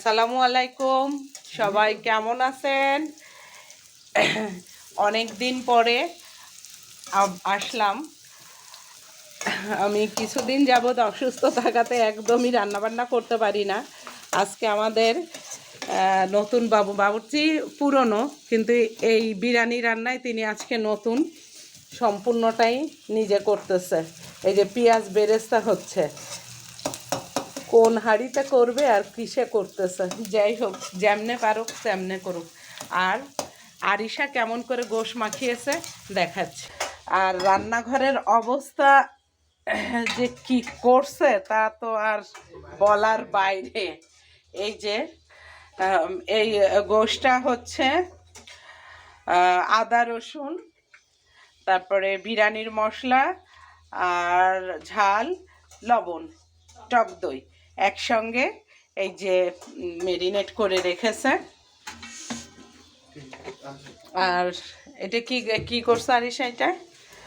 আসসালামু আলাইকুম। সবাই কেমন আছেন? অনেক দিন পরে আসলাম। আমি কিছুদিন যাবৎ অসুস্থ থাকাতে একদমই রান্নাবান্না করতে পারি না। আজকে আমাদের নতুন বাবু, বাবুর্চি পুরনো, কিন্তু এই বিরিয়ানি রান্নায় তিনি আজকে নতুন। সম্পূর্ণটাই নিজে করতেছে। এই যে পেঁয়াজ বেরেস্তা হচ্ছে। কোন হাঁড়িতে করবে আর কিসে করতেছে? যাই হোক, যেমনে পারুক, তেমনে করুক। আর আরিশা কেমন করে গোশ মাখিয়েছে, দেখাচ্ছে। আর রান্নাঘরের অবস্থা যে কি করছে, তা তো আর বলার বাইরে। এই যে এই গোশটা হচ্ছে আদা, রসুন, তারপরে বিরিয়ানির মশলা, আর ঝাল, লবণ, টক দই। একসঙ্গে এই যে মেরিনেট করে রেখেছে। আর এটা কি কি করছে আরিসা এটা?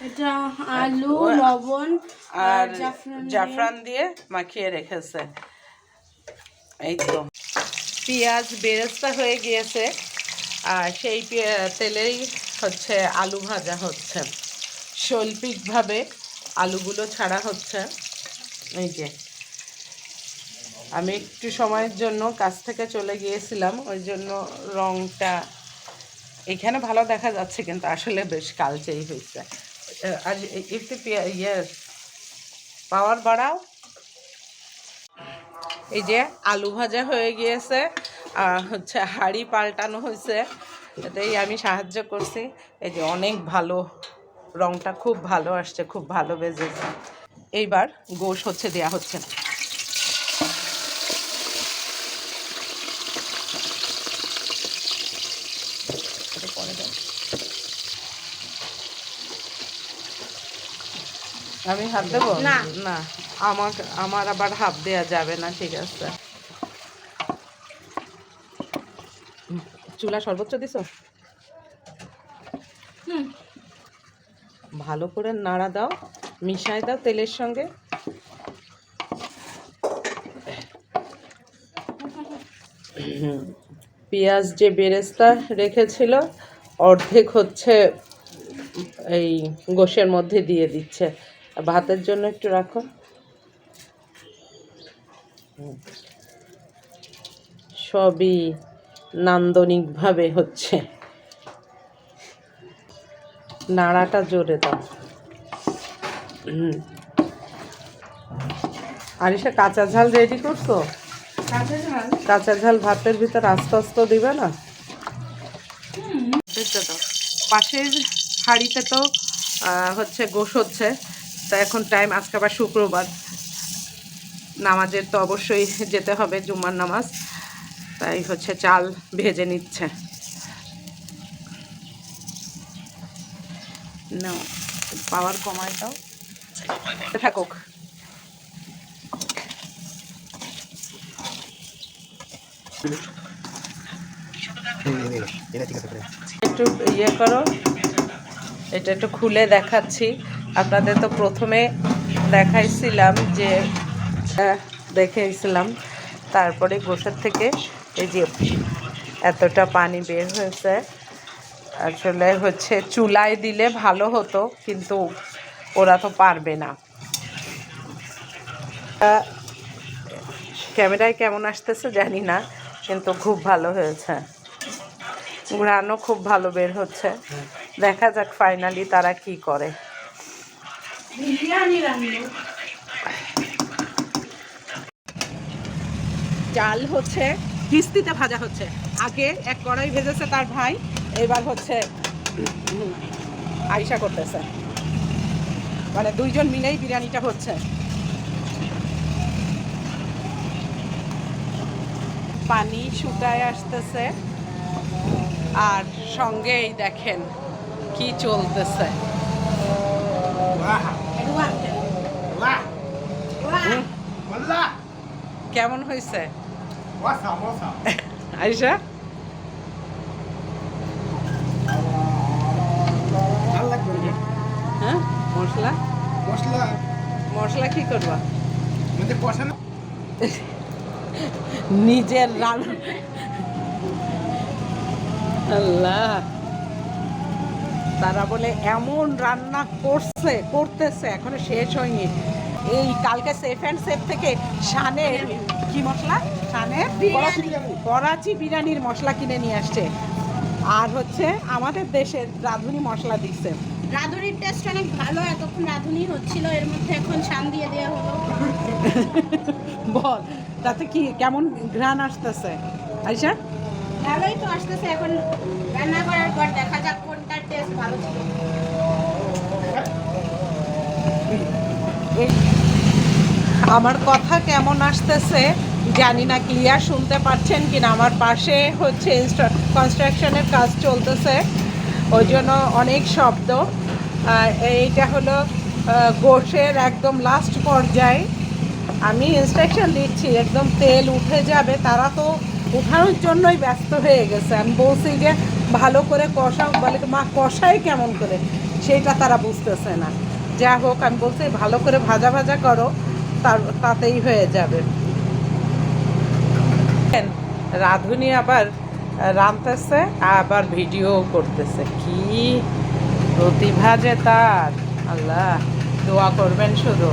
এটা আলু লবণ আর জাফরান দিয়ে- মাখিয়ে রেখেছে। এই তো। পেঁয়াজ বেরেস্তা হয়ে গিয়েছে। আর সেই তেলেই হচ্ছে আলু ভাজা হচ্ছে। শৈল্পিকভাবে আলুগুলো ছাড়া হচ্ছে। এই যে। আমি একটু সময়ের জন্য কাছ থেকে চলে গিয়েছিলাম, ওই জন্য রংটা এখানে ভালো দেখা যাচ্ছে কিন্তু আসলে বেশ কালচেই হয়েছে। আর একটু ইয়ে পাওয়ার বাড়াও। এই যে আলু ভাজা হয়ে গিয়েছে হচ্ছে হাঁড়ি পাল্টানো হয়েছে এতেই আমি সাহায্য করছি। এই যে অনেক ভালো, রংটা খুব ভালো আসছে, খুব ভালো বেজেছে। এইবার গোশ হচ্ছে দেয়া হচ্ছে এটা পরে দাও। আমি হাত দেবো? না। না। আমার আমার আবার হাত দেওয়া যাবে না ঠিক আছে। চুলা সর্বোচ্চ দিছো। ভালো করে নাড়া দাও মিশাই দাও তেলের সঙ্গে। পেঁয়াজ যে বেরেস্তা রেখেছিল অর্ধেক হচ্ছে এই গোশের মধ্যে দিয়ে দিচ্ছে। ভাতের জন্য একটু রাখো। সবই নান্দনিকভাবে হচ্ছে। নাড়াটা জোরে দাও। হুম। আরিসা কাঁচা ঝাল রেডি করছ? কাঁচা ঝাল? কাঁচা ঝাল ভাতের ভিতর আস্তে আস্তে দিবে না? পাশের হাঁড়িতে তো হচ্ছে গোশ হচ্ছে। তা এখন টাইম আজকে আবার শুক্রবার। নামাজের তো অবশ্যই যেতে হবে, জুম্মার নামাজ। তাই হচ্ছে চাল ভেজে নিচ্ছে। না পাওয়ার কমায় দাও। থাকুক। একটু ইয়ে করো। এটা একটু খুলে দেখাচ্ছি। আপনাদের তো প্রথমে দেখাইছিলাম যে আহ, দেখাইছিলাম। তারপরে গোসার থেকে এই যে এতটা পানি বের হয়েছে। আসলে হচ্ছে চুলায় দিলে ভালো হতো কিন্তু ওরা তো পারবে না। ক্যামেরায় কেমন আসতেছে জানি না কিন্তু খুব ভালো হয়েছে। ঘ্রাণও খুব ভালো বের হচ্ছে। দেখা যাক ফাইনালি তারা কি করে। চাল হচ্ছে কিস্তিতে ভাজা হচ্ছে। আগে এক কড়াই ভেজেছে তার ভাই এবার হচ্ছে আইসা করতেছে। মানে দুইজন মিলেই বিরিয়ানিটা হচ্ছে। পানি শুকায় আসতেছে। আর সঙ্গেই দেখেন কি চলতেছে হুম, কেমন হয়েছে? আইসা হ্যাঁ? মশলা? মশলা। মশলা কি করবা? নিজের রান। আল্লাহ। তারা বলে এমন রান্না করছে করতেছে এখনও শেষ হয়নি। এই কালকে সেফ অ্যান্ড সেফ থেকে শানের কি মশলা? শানের করাচি বিরিয়ানির মশলা কিনে নিয়ে আসছে। আর হচ্ছে আমাদের দেশের রাঁধুনি মশলা দিচ্ছে। রাঁধুনির টেস্ট অনেক ভালো এতক্ষণ রাঁধুনি হচ্ছিল এর মধ্যে এখন শান দিয়ে দেওয়া হলো। বল তাতে কি কেমন ঘ্রাণ আসতেছে? আইসা ভালোই তো আসতেছে এখন রান্না করার পর দেখা যাক কোনটার টেস্ট ভালো ছিল। আমার কথা কেমন আসতেছে জানি না ক্লিয়ার শুনতে পাচ্ছেন কিনা। আমার পাশে হচ্ছে কনস্ট্রাকশনের কাজ চলতেছে। ওই জন্য অনেক শব্দ। এইটা হলো গোশের একদম লাস্ট পর্যায়ে। আমি ইনস্ট্রাকশন দিচ্ছি, একদম তেল উঠে যাবে। তারা তো উঠানোর জন্যই ব্যস্ত হয়ে গেছে। আমি বলছি যে, ভালো করে কষা বলে মা কষাই কেমন করে? সেইটা তারা বুঝতেছে না। যা হোক, আমি বলছি ভালো করে ভাজা ভাজা করো। তার তাতেই হয়ে যাবে। রাঁধুনি আবার রাঁধতেছে আবার ভিডিও করতেছে। কি প্রতিভা যে তার। আল্লাহ দোয়া করবেন শুধু।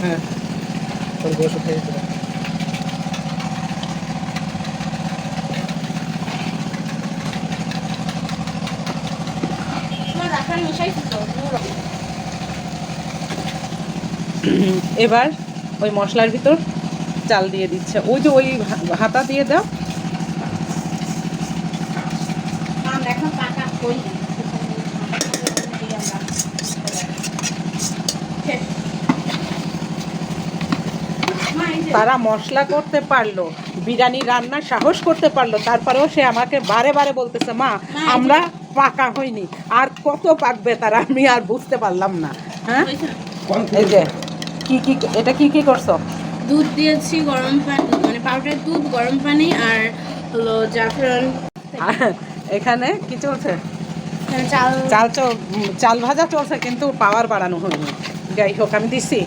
হ্যাঁ। এবার ওই মশলার ভিতর চাল দিয়ে দিচ্ছে। ওই যে ওই হাতা দিয়ে দাও আমরা এখন পাকা কই তারা মশলা করতে পারল বিরিয়ানি রান্নার সাহস করতে পারল তারপরেও সে আমাকে বারে বারে বলতেছে মা আমরা পাকা হয়নি আর কত পাকবে তারা আমি আর বুঝতে পারলাম না। হ্যাঁ? এই যে কি কি এটা কি কি করছ? দুধ দিয়েছি গরম পানি মানে পাউডার দুধ গরম পানি আর হলো জাফরান। এখানে কি চলছে? চাল। চাল চল চাল ভাজা চলছে কিন্তু পাওয়ার বাড়ানো হয়নি। যাই হোক আমি দিছি।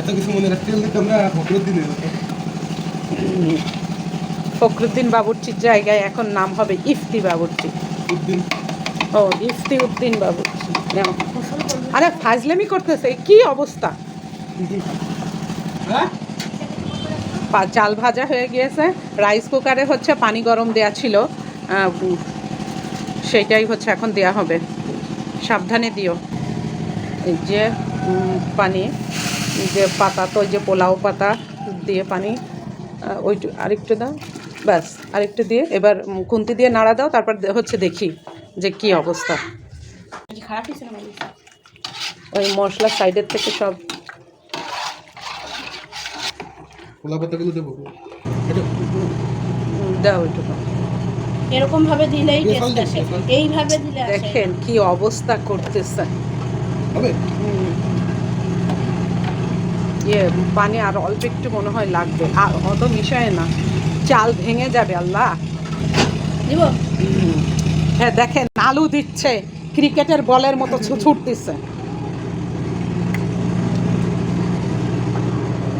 এত কিছু মনে রাখতে গেলে ভোটের ফখরুদ্দিন বাবুর্চির জায়গায় এখন নাম হবে ইফতি বাবুর্চি। উদ্দিন। ও ইফতি উদ্দিন বাবুর্চি। আরে ফাজলামি করতেছে কি অবস্থা? হ্যাঁ? চাল ভাজা হয়ে গিয়েছে রাইস কুকারে হচ্ছে পানি গরম দেয়া ছিল সেইটাই হচ্ছে এখন দেয়া হবে। সাবধানে দিও। এই যে পানি। যে পাতা তো ওই যে পোলাও পাতা দিয়ে পানি ওইটু আরেকটু দাও। ব্যাস আরেকটু দিয়ে। এবার খুন্তি দিয়ে নাড়া দাও তারপর হচ্ছে দেখি যে কি অবস্থা। খারাপ হয়েছে না ওই মশলা সাইডের থেকে সব। পাতাগুলো দেবো। দাও ওইটুকু এরকম ভাবে দিলেই টেস্ট আসে। এইভাবে দিলে দেখেন কি অবস্থা করতেছে। হবে। ইয়ে পানি আর অল্প একটু মনে হয় লাগবে। আর অত মিশায় না। চাল ভেঙে যাবে আল্লাহ। হ্যাঁ দেখেন আলু দিচ্ছে। ক্রিকেটের বলের মতো ছুটতেছে।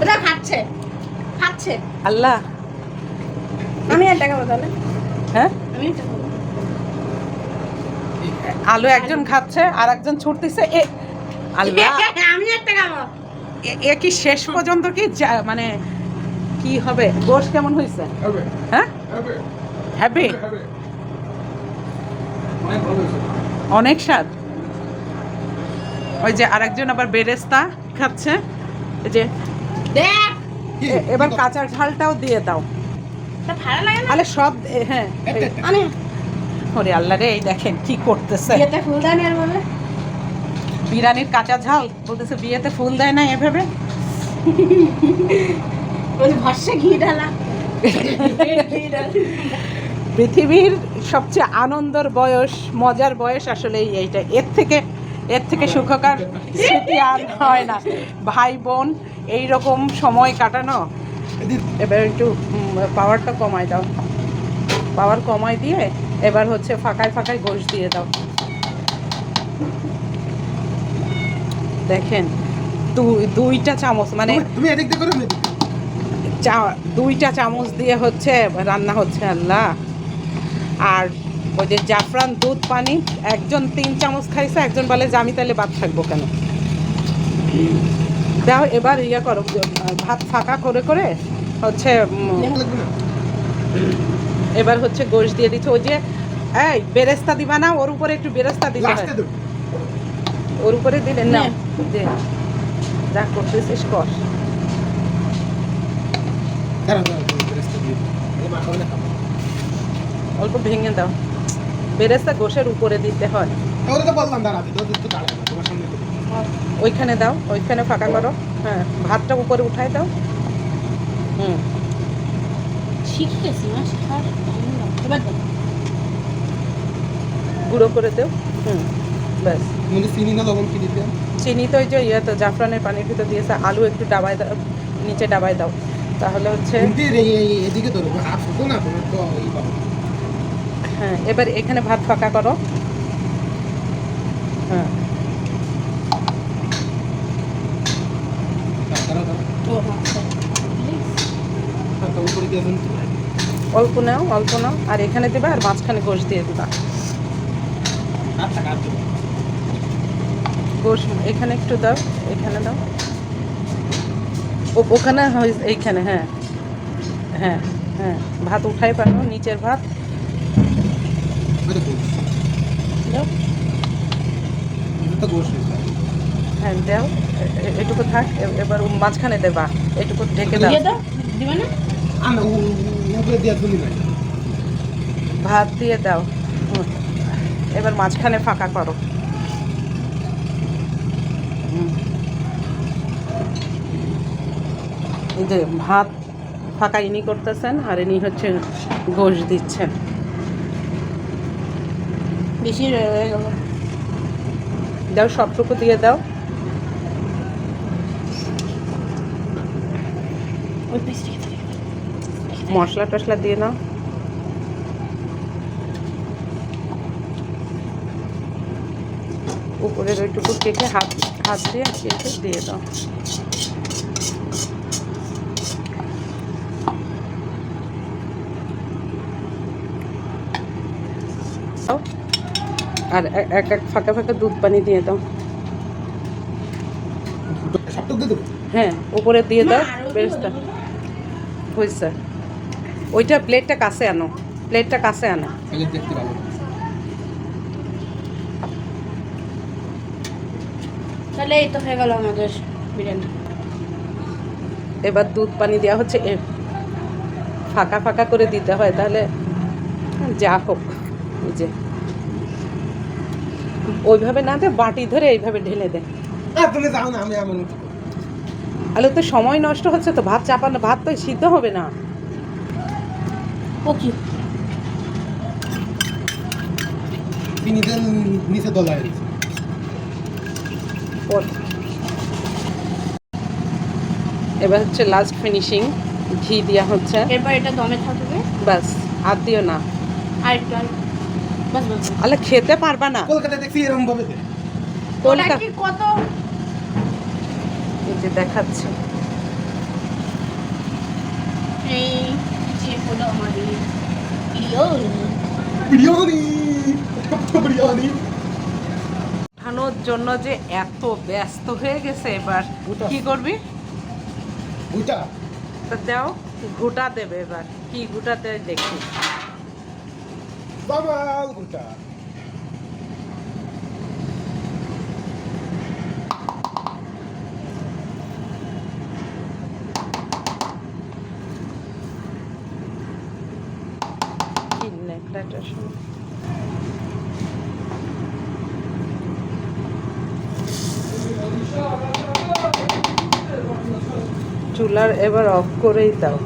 ওটা খাচ্ছে। খাচ্ছে। আল্লাহ। আমি আর টাকা হ্যাঁ? আমি আলু একজন খাচ্ছে আর একজন ছুটতেছে। এ আল্লাহ। আমি একটা খাব এ- এ কি শেষ পর্যন্ত কি মানে কি হবে? গোশ কেমন হয়েছে? হ্যাঁ? হ্যাপি অনেক স্বাদ। ওই যে আরেকজন আবার বেরেস্তা খাচ্ছে। এই যে দেখ! এবার কাঁচা ঝালটাও দিয়ে দাও। তা ভালো লাগে না? তাহলে সব হ্যাঁ ওরে আল্লাহ রে এই দেখেন কি করতেছে। বিরিয়ানির কাঁচা ঝাল। বলতেছে বিয়েতে ফুল দেয় না এভাবে? পৃথিবীর সবচেয়ে আনন্দর বয়স মজার বয়স আসলে এইটা। এর থেকে এর থেকে সুখকর স্মৃতি আর হয় না। ভাই বোন এই রকম সময় কাটানো। এবার একটু পাওয়ারটা কমাই দাও। পাওয়ার কমাই দিয়ে এবার হচ্ছে ফাঁকায় ফাঁকায় গোশ দিয়ে দাও। দেখেন দুইটা চামচ মানে তুমি- এদিক দিয়ে করো। চা দুইটা চামচ দিয়ে হচ্ছে রান্না হচ্ছে আল্লাহ আর ওই যে জাফরান দুধ পানি একজন তিন চামচ খাইছে একজন বলে যে আমি তাহলে ভাত থাকব কেন দাও এবার ইয়ে করো ভাত ফাঁকা করে করে হচ্ছে? এবার হচ্ছে গোশ দিয়ে দিচ্ছে ওই যে এই বেরেস্তা দিবা না ওর উপরে একটু বেরেস্তা দিতে হয়। ওর উপরে দিলেন না যে যা করতেছিস কর। অল্প ভেঙে দাও। বেরেস্তা গোশের উপরে দিতে হয়। ওইখানে দাও ওইখানে ফাঁকা করো। হ্যাঁ ভাতটা উপরে উঠাই দাও। হুম। শিখে গেছি মা শেখার। গুঁড়ো করে দেও। হুম। ব্যাস। তুমি চিনি না লবণ কি দিতে? চিনি তো ওই যে ইয়ে তো জাফরানের পানির ভিতর দিয়েছে আলু একটু ডাবায় দাও নিচে ডাবায় দাও। তাহলে হচ্ছে এদিকে ধরো হাত না তোমার তো হ্যাঁ এবার এখানে ভাত ফাঁকা করো। হ্যাঁ। আচ্ছা। উপরে দিয়ে দেন। অল্প নাও অল্প নাও। আর এখানে দেবা আর মাঝখানে গোশ দিয়ে দিবা। হাতটা কাট এখানে একটু দাও এখানে দাও ও- ওখানে হয়- এইখানে হ্যাঁ হ্যাঁ হ্যাঁ ভাত উঠাই পারো নিচের ভাত। হ্যাঁ দাও এটুকু থাক এবার মাঝখানে দেবা এটুকু ঢেকে দাও। ভাত দিয়ে দাও হুম। এবার মাঝখানে ফাঁকা করো এই যে ভাত ফাঁকা ইনি করতেছেন আর ইনি হচ্ছে গোশ দিচ্ছেন। বেশি রয়ে গেল। দাও সবটুকু দিয়ে দাও। মশলা টশলা দিয়ে নাও। উপরের ওইটুকু কেটে হাত হাত দিয়ে কেটে দিয়ে দাও। আর এক এক ফাঁকা ফাঁকা দুধ পানি দিয়ে দাও। হ্যাঁ উপরে দিয়ে দাও বেরেস্তা। হয়েছে ওইটা প্লেটটা কাছে আনো। প্লেটটা কাছে আনো। তাহলে দেখতে ভালো তাহলে এই তো হয়ে গেল আমাদের বিরিয়ানি। এবার দুধ পানি দেওয়া হচ্ছে। এ ফাঁকা ফাঁকা করে দিতে হয় তাহলে যা হোক। এই যে। ওইভাবে না দে বাটি ধরে এইভাবে ঢেলে দে। আর তুমি যাও না আমি আমার মতো তো সময় নষ্ট হচ্ছে তো ভাত চাপানো ভাত তো সিদ্ধ হবে না। ও কি নিচে দলায় এবার হচ্ছে লাস্ট ফিনিশিং ঘি দেওয়া হচ্ছে। এরপর এটা দমে থাকবে? ব্যাস আর দিও না। আর একটু আর বাস বাস আলে খেতে পারবা না। কলকাতায় দেখছি এরকম ভাবে। দেয়। কলকা- কি কত? এই যে দেখাচ্ছে। এই যে হলো আমাদের বিরিয়ানি বিরিয়ানি বিরিয়ানি ওঠানোর জন্য যে এত ব্যস্ত হয়ে গেছে এবার কি করবি? দাও ঘুটা দেবে এবার। কি ঘুটা দেয় দেখি। নেকড়াটা শোন। চুলার এবার অফ করেই দাও।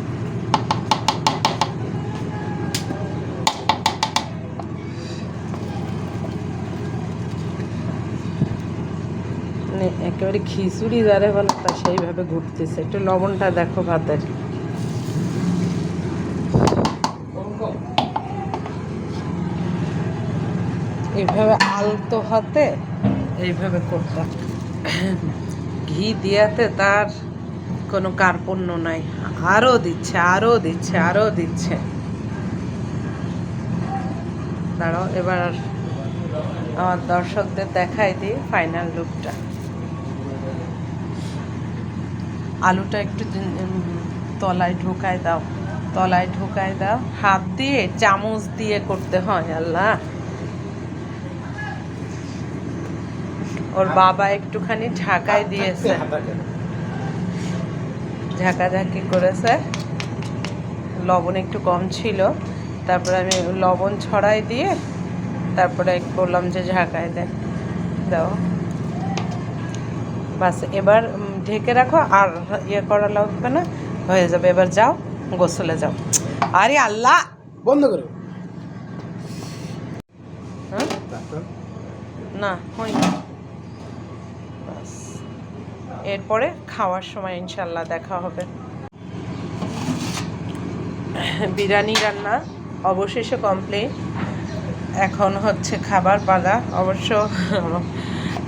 একেবারে খিচুড়ি যারে বলে তা সেইভাবে ঘুরতেছে। একটু লবণটা দেখো ভাতের। এইভাবে আলতো হাতে, এইভাবে করতাম ঘি দিয়াতে তার কোনো কার্পণ্য নাই। আরও দিচ্ছে আরও দিচ্ছে আরও দিচ্ছে। দাঁড়াও, এবার আমার দর্শকদের দেখাই দিই ফাইনাল লুকটা আলুটা একটু তলায় ঢোকায় দাও। তলায় ঢোকায় দাও। হাত দিয়ে চামচ দিয়ে করতে হয়, আল্লাহ। ওর বাবা একটুখানি ঢাকায় দিয়েছে। ঝাঁকাঝাঁকি করেছে। লবণ একটু কম ছিল। তারপরে আমি লবণ ছড়াই দিয়ে তারপরে বললাম যে ঝাঁকায় দেন দাও। বাস, এবার ঢেকে রাখো আর ইয়ে করা লাগবে না হয়ে যাবে। এবার যাও গোসলে যাও। আরে আল্লাহ! বন্ধ করো। হ্যাঁ না হয়নি। বাস। এরপরে খাওয়ার সময় ইনশাল্লাহ দেখা হবে। বিরিয়ানি রান্না অবশেষে কমপ্লিট এখন হচ্ছে খাবার পালা। অবশ্য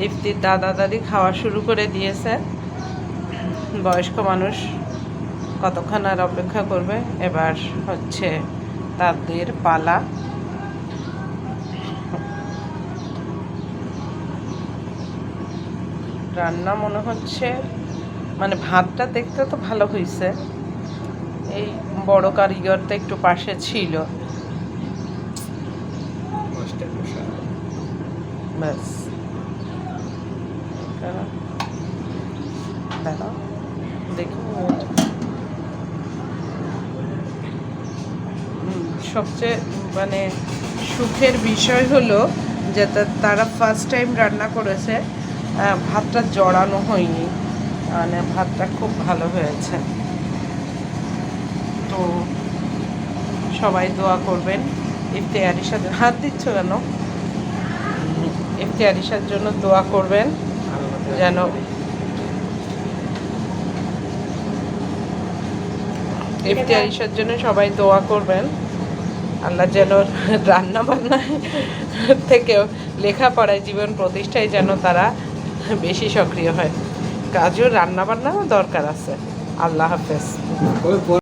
ইফতির দাদা দাদি খাওয়া শুরু করে দিয়েছে। বয়স্ক মানুষ কতক্ষণ আর অপেক্ষা করবে? এবার হচ্ছে তাদের পালা। রান্না মনে হচ্ছে মানে ভাতটা দেখতে তো ভালো হয়েছে এই বড় কারিগরটা একটু পাশে ছিল। ব্যাস এটা দাঁড়াও দেখি হুম, সবচেয়ে মানে সুখের বিষয় হলো যে তারা ফার্স্ট টাইম রান্না করেছে ভাতটা জড়ানো হয়নি। মানে ভাতটা খুব ভালো হয়েছে। তো সবাই দোয়া করবেন। ইফতেয়ারির সাথে, হাত দিচ্ছ কেন? ইফতেয়ারিসার জন্য দোয়া করবেন যেন ইফতেয়ারিসার জন্য সবাই দোয়া করবেন। আল্লাহ যেন রান্না বান্না থেকেও লেখাপড়ায় জীবন প্রতিষ্ঠায় যেন তারা বেশি সক্রিয় হয়। কাজও রান্না বান্নারও দরকার আছে। আল্লাহ হাফেজ।